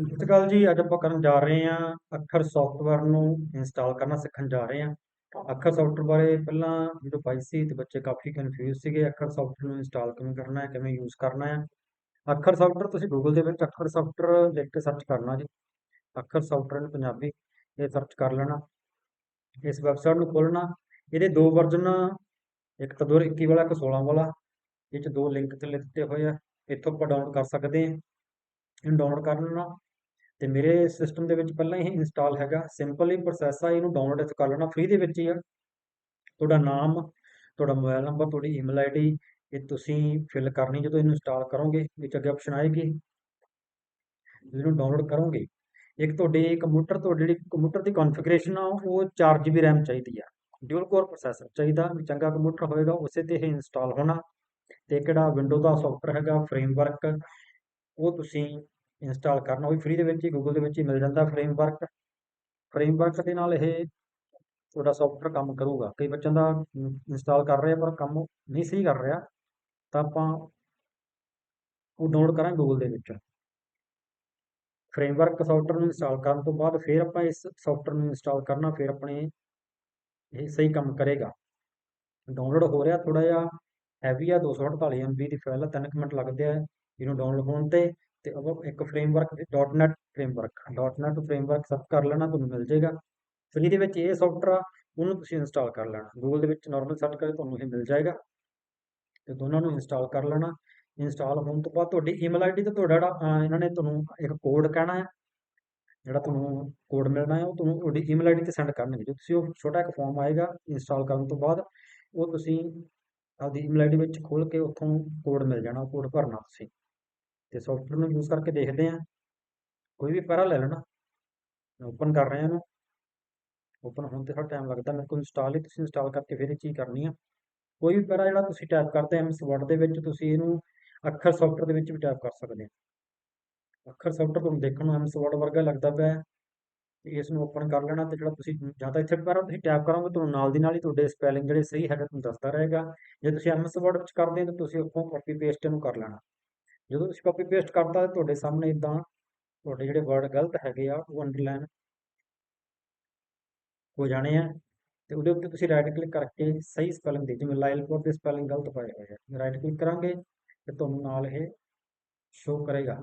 ਸਤਿ ਸ਼੍ਰੀ ਅਕਾਲ ਜੀ, ਅੱਜ ਆਪਾਂ ਕਰਨ ਜਾ ਰਹੇ ਹਾਂ ਅੱਖਰ ਸੌਫਟਵੇਅਰ ਨੂੰ ਇੰਸਟਾਲ ਕਰਨਾ, ਸਿੱਖਣ ਜਾ ਰਹੇ ਹਾਂ। ਅੱਖਰ ਸੌਫਟਵੇਅਰ ਬਾਰੇ ਪਹਿਲਾਂ ਜਦੋਂ ਪਾਈ ਸੀ ਤੇ ਬੱਚੇ ਕਾਫੀ ਕਨਫਿਊਜ਼ ਸੀਗੇ, ਅੱਖਰ ਸੌਫਟਵੇਅਰ ਨੂੰ ਇੰਸਟਾਲ ਕਿਵੇਂ ਕਰਨਾ ਹੈ, ਕਿਵੇਂ ਯੂਜ਼ ਕਰਨਾ ਹੈ। ਅੱਖਰ ਸੌਫਟਵੇਅਰ ਤੁਸੀਂ ਗੂਗਲ ਦੇ ਵਿੱਚ ਅੱਖਰ ਸੌਫਟਵੇਅਰ ਲਿਖ ਕੇ ਸਰਚ ਕਰਨਾ ਜੀ। ਅੱਖਰ ਸੌਫਟਵੇਅਰ ਨੂੰ ਪੰਜਾਬੀ ਇਹ ਸਰਚ ਕਰ ਲੈਣਾ, ਇਸ ਵੈਬਸਾਈਟ ਨੂੰ ਖੋਲਣਾ ਇਹਦੇ ਦੋ ਵਰਜ਼ਨ ਇੱਕ ਤਾਂ 2021 ਵਾਲਾ, ਇੱਕ 16 ਵਾਲਾ। ਇਹ ਚ ਦੋ ਲਿੰਕ ਥੱਲੇ ਦਿੱਤੇ ਹੋਏ ਆ। ਇੱਥੋਂ ਆਪਾਂ ਡਾਊਨਲੋਡ ਕਰ ਸਕਦੇ ਹਾਂ। ਇਹਨੂੰ ਡਾਊਨਲੋਡ ਕਰ ਲੈਣਾ। ਤੇ ਮੇਰੇ ਸਿਸਟਮ ਦੇ ਵਿੱਚ ਪਹਿਲਾਂ ਹੀ ਇੰਸਟਾਲ ਹੈਗਾ। ਸਿੰਪਲ ਹੀ ਪ੍ਰੋਸੈਸ ਆ, ਇਹਨੂੰ ਡਾਊਨਲੋਡ ਇੱਥੇ ਕਰ ਲੈਣਾ ਫ੍ਰੀ ਦੇ ਵਿੱਚ ਹੀ ਆ। ਤੁਹਾਡਾ ਨਾਮ, ਤੁਹਾਡਾ ਮੋਬਾਈਲ ਨੰਬਰ ਤੁਹਾਡੀ ਈਮੇਲ ਆਈਡੀ ਇਹ ਤੁਸੀਂ ਫਿਲ ਕਰਨੀ ਜਦੋਂ ਇਹਨੂੰ ਇੰਸਟਾਲ ਕਰੋਗੇ, ਵਿੱਚ ਅੱਗੇ ਆਪਸ਼ਨ ਆਏਗੀ। ਇਹਨੂੰ ਡਾਊਨਲੋਡ ਕਰੋਗੇ। ਇੱਕ ਤੁਹਾਡੇ ਕੰਪਿਊਟਰ ਤੋਂ ਜਿਹੜੀ ਕੰਪਿਊਟਰ ਦੀ ਕਨਫੀਗਰੇਸ਼ਨ ਆ, ਉਹ 4 GB RAM ਚਾਹੀਦੀ ਆ। ਡਿਊਲ ਕੋਰ ਪ੍ਰੋਸੈਸਰ ਚਾਹੀਦਾ, ਵੀ ਚੰਗਾ ਕੰਪਿਊਟਰ ਹੋਏਗਾ, ਉਸੇ ਤੇ ਇਹ ਇੰਸਟਾਲ ਹੋਣਾ। ਤੇ ਕਿਹੜਾ ਵਿੰਡੋ ਦਾ ਸੌਫਟਵੇਅਰ ਹੈਗਾ ਫਰੇਮਵਰਕ ਉਹ ਤੁਸੀਂ ਇੰਸਟਾਲ ਕਰਨਾ, ਉਹ ਵੀ ਫ੍ਰੀ ਦੇ ਵਿੱਚ ਹੀ ਗੂਗਲ ਦੇ ਵਿੱਚ ਹੀ ਮਿਲ ਜਾਂਦਾ ਫਰੇਮਵਰਕ ਫਰੇਮਵਰਕ ਦੇ ਨਾਲ ਇਹ ਤੁਹਾਡਾ ਸੌਫਟਵੇਅਰ ਕੰਮ ਕਰੂਗਾ। ਕਈ ਬੱਚਿਆਂ ਦਾ ਇੰਸਟਾਲ ਕਰ ਰਹੇ, ਪਰ ਕੰਮ ਨਹੀਂ ਸਹੀ ਕਰ ਰਿਹਾ, ਤਾਂ ਆਪਾਂ ਉਹ ਡਾਊਨਲੋਡ ਕਰਾਂਗੇ ਗੂਗਲ ਦੇ ਵਿੱਚ। ਫਰੇਮਵਰਕ ਸੌਫਟਵੇਅਰ ਨੂੰ ਇੰਸਟਾਲ ਕਰਨ ਤੋਂ ਬਾਅਦ ਫਿਰ ਆਪਾਂ ਇਸ ਸੌਫਟਵੇਅਰ ਨੂੰ ਇੰਸਟਾਲ ਕਰਨਾ, ਫਿਰ ਆਪਣੇ ਇਹ ਸਹੀ ਕੰਮ ਕਰੇਗਾ। ਡਾਊਨਲੋਡ ਹੋ ਰਿਹਾ ਥੋੜਾ ਜਿਹਾ ਹੈਵੀ ਆ 248 MB ਦੀ ਫਾਈਲ ਆ 3 ਮਿੰਟ ਲੱਗਦੇ ਆ ਇਹਨੂੰ ਡਾਊਨਲੋਡ ਹੋਣ ਤੇ। ਤੇ ਉਹ ਇੱਕ framework .NET framework .NET framework search ਕਰ ਲੈਣਾ, ਤੁਹਾਨੂੰ ਮਿਲ ਜਾਏਗਾ। ਫ੍ਰੀ ਦੇ ਵਿੱਚ ਇਹ ਸੌਫਟਵੇਅਰ ਆ, ਉਹਨੂੰ ਤੁਸੀਂ ਇੰਸਟਾਲ ਕਰ ਲੈਣਾ। ਗੂਗਲ ਦੇ ਵਿੱਚ ਨਾਰਮਲ ਸਰਚ ਕਰੇ, ਤੁਹਾਨੂੰ ਇਹ ਮਿਲ ਜਾਏਗਾ। ਤੇ ਦੋਨਾਂ ਨੂੰ ਇੰਸਟਾਲ ਕਰ ਲੈਣਾ। ਇੰਸਟਾਲ ਹੋਣ ਤੋਂ ਬਾਅਦ ਤੁਹਾਡੀ ਈਮੇਲ ਆਈਡੀ ਤੇ ਤੁਹਾਡਾ ਜਿਹੜਾ ਇਹਨਾਂ ਨੇ ਤੁਹਾਨੂੰ ਇੱਕ ਕੋਡ ਕਹਿਣਾ ਹੈ, ਜਿਹੜਾ ਤੁਹਾਨੂੰ ਕੋਡ ਮਿਲਣਾ ਹੈ, ਉਹ ਤੁਹਾਨੂੰ ਤੁਹਾਡੀ ਈਮੇਲ ਆਈਡੀ ਤੇ ਸੈਂਡ ਕਰਨਗੇ। ਜੇ ਤੁਸੀਂ ਉਹ ਛੋਟਾ ਇੱਕ ਫਾਰਮ ਆਏਗਾ ਇੰਸਟਾਲ ਕਰਨ ਤੋਂ ਬਾਅਦ, ਉਹ ਤੁਸੀਂ ਆਪਦੀ ਈਮੇਲ ਆਈਡੀ ਵਿੱਚ ਖੋਲ ਕੇ ਉੱਥੋਂ ਕੋਡ ਮਿਲ ਜਾਣਾ, ਉਹ ਕੋਡ ਭਰਨਾ ਤੁਸੀਂ। ਤੇ ਸੌਫਟਵੇਅਰ ਨੂੰ ਯੂਜ਼ ਕਰਕੇ ਦੇਖਦੇ ਹਾਂ। ਕੋਈ ਵੀ ਪੈਰਾ ਲੈ ਲੈਣਾ। ਓਪਨ ਕਰ ਰਹੇ ਹਾਂ ਇਹਨੂੰ। ਓਪਨ ਹੋਣ ਤੇ ਥੋੜਾ ਟਾਈਮ ਲੱਗਦਾ। ਮੇਰੇ ਕੋਲ ਇੰਸਟਾਲ ਹੀ ਤੁਸੀਂ ਇੰਸਟਾਲ ਕਰਕੇ ਫਿਰ ਇਹ ਚੀਜ਼ ਕਰਨੀ ਆ। ਕੋਈ ਵੀ ਪੈਰਾ ਜਿਹੜਾ ਤੁਸੀਂ ਟਾਈਪ ਕਰਦੇ ਐਮ ਐਸ ਵਰਡ ਦੇ ਵਿੱਚ ਤੁਸੀਂ ਇਹਨੂੰ ਅੱਖਰ ਸੌਫਟਵੇਅਰ ਦੇ ਵਿੱਚ ਵੀ ਟਾਈਪ ਕਰ ਸਕਦੇ ਆ। ਅੱਖਰ ਸੌਫਟਵੇਅਰ ਤੁਹਾਨੂੰ ਦੇਖਣ ਨੂੰ ਐਮ ਐਸ ਵਰਡ ਵਰਗਾ ਲੱਗਦਾ ਪਿਆ। ਤੇ ਇਸ ਨੂੰ ਓਪਨ ਕਰ ਲੈਣਾ ਤੇ ਜਿਹੜਾ ਤੁਸੀਂ ਜਾਂ ਤਾਂ ਇੱਥੇ ਪੈਰਾ ਤੁਸੀਂ ਟੈਪ ਕਰੋਗੇ, ਤੁਹਾਨੂੰ ਨਾਲ ਦੀ ਨਾਲ ਹੀ ਤੁਹਾਡੇ ਸਪੈਲਿੰਗ ਜਿਹੜੇ ਸਹੀ ਹੈਗਾ ਤੁਹਾਨੂੰ ਦੱਸਦਾ ਰਹੇਗਾ। ਜੇ ਤੁਸੀਂ ਐਮ ਐਸ ਵਰਡ ਵਿੱਚ ਕਰਦੇ ਹੋ ਤਾਂ ਤੁਸੀਂ ਉੱਥੋਂ ਕਾਪੀ ਪੇਸਟ ਇਹਨੂੰ ਕਰ ਲੈਣਾ। ਜਦੋਂ ਤੁਸੀਂ ਕਾਪੀ ਪੇਸਟ ਕਰਤਾ ਤੇ ਤੁਹਾਡੇ ਸਾਹਮਣੇ ਇਦਾਂ ਤੁਹਾਡੇ ਜਿਹੜੇ ਵਰਡ ਗਲਤ ਹੈਗੇ ਆ, ਉਹ ਅੰਡਰਲਾਈਨ ਹੋ ਜਾਣੇ ਆ ਤੇ ਉਹਦੇ ਉੱਤੇ ਤੁਸੀਂ ਰਾਈਟ ਕਲਿੱਕ ਕਰਕੇ ਸਹੀ ਸਪੈਲਿੰਗ ਦੇ, ਜਿਵੇਂ ਲਾਇਲਪੁਰ ਦੇ ਸਪੈਲਿੰਗ ਗਲਤ ਪਾਏ ਹੋਏ ਆ ਰਾਈਟ ਕਲਿੱਕ ਕਰਾਂਗੇ ਤੇ ਤੁਹਾਨੂੰ ਨਾਲ ਇਹ ਸ਼ੋ ਕਰੇਗਾ।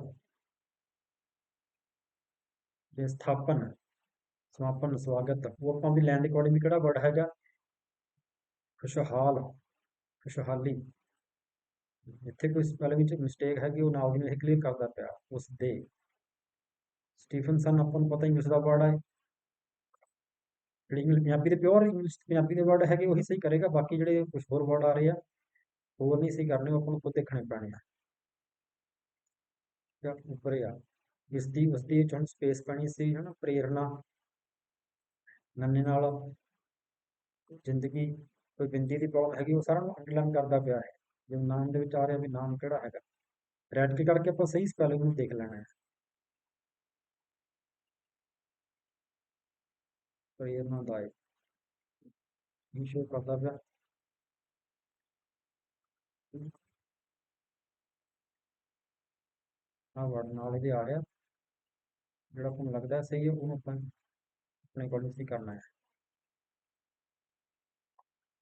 ਜੇ ਸਥਾਪਨ, ਸਮਾਪਨ, ਸਵਾਗਤ, ਉਹ ਆਪਾਂ ਵੀ ਲੈਣ ਦੇ ਅਕੋਰਡਿੰਗ ਕਿਹੜਾ ਵਰਡ ਹੈਗਾ? ਖੁਸ਼ਹਾਲ, ਖੁਸ਼ਹਾਲੀ। ਇੱਥੇ ਕੋਈ ਸਪੈਲਿੰਗ ਵਿੱਚ ਮਿਸਟੇਕ ਹੈਗੀ, ਉਹ ਨਾਲ ਦੀ ਨਾਲ ਕਲੀਅਰ ਕਰਦਾ ਪਿਆ, ਉਸ ਦੇ। ਸਟੀਫਨਸਨ ਆਪਾਂ ਨੂੰ ਪਤਾ ਇੰਗਲਿਸ਼ ਦਾ ਵਰਡ ਹੈ। ਜਿਹੜੀ ਇੰਗਲਿਸ਼, ਪੰਜਾਬੀ ਦੇ ਪਿਓਰ ਇੰਗਲਿਸ਼ ਪੰਜਾਬੀ ਦੇ ਵਰਡ ਹੈਗੇ, ਉਹੀ ਸਹੀ ਕਰੇਗਾ, ਬਾਕੀ ਜਿਹੜੇ ਕੁਝ ਹੋਰ ਵਰਡ ਆ ਰਹੇ ਆ, ਹੋਰ ਨਹੀਂ ਸਹੀ ਕਰਨੇ ਆਪਾਂ ਨੂੰ ਖੁਦ ਦੇਖਣੇ ਪੈਣੇ ਆ। ਜਾਂ ਉੱਪਰ ਆ। ਇਸ ਦੀ, ਉਸ ਦੀ ਚੋਂ ਸਪੇਸ ਪੈਣੀ ਸੀ, ਹਨਾ, ਪ੍ਰੇਰਣਾ। ਨੰਨੇ ਨਾਲ ਜ਼ਿੰਦਗੀ, ਕੋਈ ਬਿੰਦੀ ਦੀ ਪ੍ਰੋਬਲਮ ਹੈਗੀ, ਉਹ ਸਾਰਾ ਨੂੰ ਅੰਡਰਲਾਈਨ ਕਰਦਾ ਪਿਆ ਹੈ। ਜਿਵੇਂ ਨਾਮ ਦੇ ਵਿੱਚ ਆ ਰਿਹਾ ਵੀ ਨਾਮ ਕਿਹੜਾ ਹੈਗਾ। ਰੈਡ ਕਲਿੱਕ ਕਰਕੇ ਆਪਾਂ ਸਹੀ ਸਪੈਲਿੰਗ ਨੂੰ ਦੇਖ ਲੈਣਾ ਹੈ। ਪ੍ਰੇਰਨਾਦਾਇਕ ਇਹ ਕਰਦਾ ਪਿਆ। ਆ ਵਰਡ ਨਾਲ ਇਹਦੇ ਆ ਰਿਹਾ। ਜਿਹੜਾ ਤੁਹਾਨੂੰ ਲੱਗਦਾ ਸਹੀ ਹੈ, ਉਹਨੂੰ ਆਪਾਂ ਆਪਣੇ ਕੋਲ ਕਰਨਾ ਹੈ।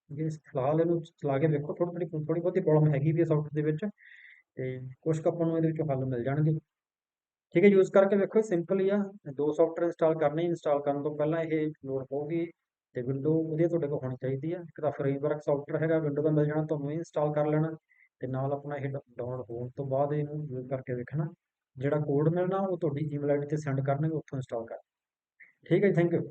ਜੇ ਫਿਲਹਾਲ ਇਹਨੂੰ ਚਲਾ ਕੇ ਵੇਖੋ ਥੋੜੀ ਥੋੜੀ ਥੋੜੀ ਬਹੁਤੀ ਪ੍ਰੋਬਲਮ ਹੈਗੀ ਵੀ ਸੌਫਟਵੇਅਰ ਦੇ ਵਿੱਚ ਤੇ ਕੁਝ ਕੁ ਆਪਾਂ ਨੂੰ ਇਹਦੇ ਵਿੱਚੋਂ ਹੱਲ ਮਿਲ ਜਾਣਗੇ। ਠੀਕ ਹੈ ਯੂਜ਼ ਕਰਕੇ ਵੇਖੋ ਸਿੰਪਲ ਹੀ ਆ। ਦੋ ਸੌਫਟਵੇਅਰ ਇੰਸਟਾਲ ਕਰਨੇ ਇੰਸਟਾਲ ਕਰਨ ਤੋਂ ਪਹਿਲਾਂ ਇਹ ਲੋਡ ਪਊਗੀ ਤੇ ਵਿੰਡੋ ਵਧੀਆ ਤੁਹਾਡੇ ਕੋਲ ਹੋਣੀ ਚਾਹੀਦੀ ਆ। ਇੱਕ ਤਾਂ ਫਰੇਮਵਰਕ ਸੌਫਟਵੇਅਰ ਹੈਗਾ ਵਿੰਡੋ ਦਾ ਮਿਲ ਜਾਣਾ, ਤੁਹਾਨੂੰ ਇੰਸਟਾਲ ਕਰ ਲੈਣਾ ਤੇ ਨਾਲ ਆਪਣਾ ਇਹ ਡਾਊਨਲੋਡ ਹੋਣ ਤੋਂ ਬਾਅਦ ਇਹਨੂੰ ਯੂਜ਼ ਕਰਕੇ ਵੇਖਣਾ। ਜਿਹੜਾ ਕੋਡ ਮਿਲਣਾ ਉਹ ਤੁਹਾਡੀ ਈਮੇਲ ਆਈਡੀ ਤੇ ਸੈਂਡ ਕਰਨਗੇ, ਉੱਥੋਂ ਇੰਸਟਾਲ ਕਰ। ਠੀਕ ਹੈ ਥੈਂਕ ਯੂ